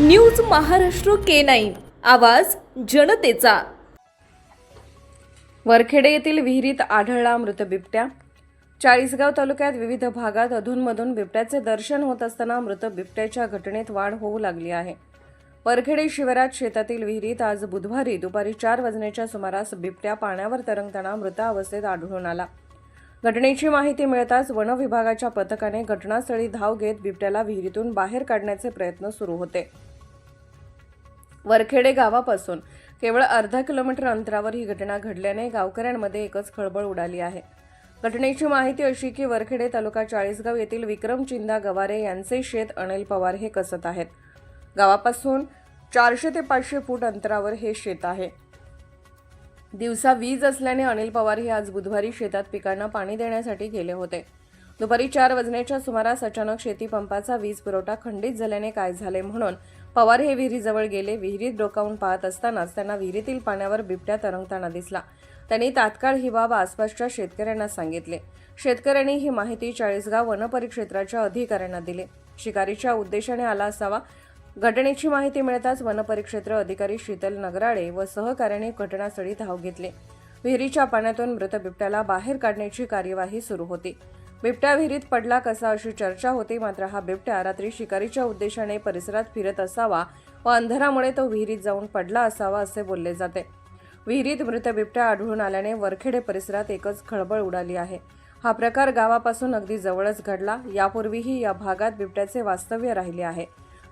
News Maharashtra K nine. आवाज जनतेचा. वरखेडे येथील विहिरीत आढळला मृत बिबट्या. चाळीसगाव तालुक्यात विविध भागात अधूनमधून बिबट्याचे दर्शन होत असताना मृत बिबट्याच्या घटनेत वाढ होऊ लागली आहे. वरखेडे शिवारात शेतातील विहिरीत आज बुधवारी दुपारी चार वाजण्याच्या सुमारास बिबट्या पाण्यावर तरंगताना मृत अवस्थेत आढळून आला. घटनेची माहिती मिळताच वन विभागाच्या पथकाने घटनास्थळी धाव घेत बिबट्याला विहिरीतून बाहेर काढण्याचे प्रयत्न सुरू होते. वरखेडे गावापासून केवळ अर्धा किलोमीटर अंतरावर ही घटना घडल्याने गावकऱ्यांमध्ये एकच खळबळ उडाली आहे. घटनेची माहिती अशी की वरखेडे तालुका चाळीसगाव येथील विक्रम चिंदा गवारे यांचे शेत अनिल पवार हे कसत आहेत. गावापासून चारशे ते पाचशे फूट अंतरावर हे शेत आहे. दिवसा वीज असल्याने अनिल पवार हे आज बुधवारी शेतात पिकांना पाणी देण्यासाठी गेले होते. दुपारी चार वाजण्याच्या सुमारास अचानक शेतीपंपाचा वीज पुरवठा खंडित झाल्याने काय झाले म्हणून पवार हे विहिरीजवळ गेले. विहिरीत डोकावून पाहत असतानाच त्यांना विहिरीतील पाण्यावर बिबट्या तरंगताना दिसला. त्यांनी तात्काळ ही बाब आसपासच्या शेतकऱ्यांना सांगितले. शेतकऱ्यांनी ही माहिती चाळीसगाव वनपरिक्षेत्राच्या अधिकाऱ्यांना दिली. शिकारीच्या उद्देशाने आला असावा. घटनेची माहिती मिळताच वनपरिक्षेत्र अधिकारी शीतल नगराळे व सहकार्याने घटनास्थळी धाव घेतली. विहिरीच्या पाण्यातून मृत बिबट्याला बाहेर काढण्याची कार्यवाही सुरू होती. बिबट्या विहिरीत पडला कसा अशी चर्चा होती मात्र हा बिबट्या रात्री शिकारीच्या उद्देशाने परिसरात फिरत असावा व अंधारामुळे तो विहिरीत जाऊन पडला असावा असे बोलले जाते. विहिरीत मृत बिबट्या आढळून आल्याने वरखेडे परिसरात एकच खळबळ उडाली आहे. हा प्रकार गावापासून अगदी जवळच घडला. यापूर्वीही या भागात बिबट्याचे वास्तव्य राहिले आहे.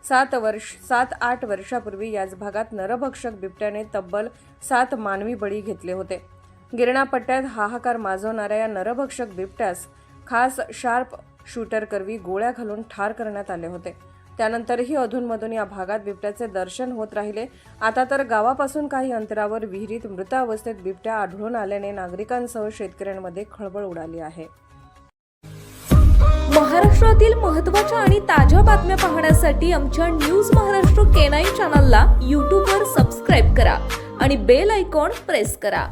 सात वर्ष सात आठ वर्षापूर्वी याच भागात नरभक्षक बिबट्याने तब्बल सात मानवी बळी घेतले होते. गिरणा पट्ट्यात हाहाकार माजवणाऱ्या या नरभक्षक बिबट्यास खास शार्प शूटर करवी गोळ्या घालून ठार करण्यात आले होते. त्यानंतरही अधूनमधून या भागात बिबट्याचे दर्शन होत राहिले. आता तर गावापासून काही अंतरावर विहिरीत मृत अवस्थेत बिबट्या आढळून आल्याने नागरिकांसह शेतकऱ्यांमध्ये खळबळ उडाली आहे. महाराष्ट्रातील महत्त्वाच्या आणि ताज्या बातम्या पाहण्यासाठी आमच्या न्यूज महाराष्ट्र केनाई चॅनलला यूट्यूबवर सबस्क्राईब करा आणि बेल आयकॉन प्रेस करा.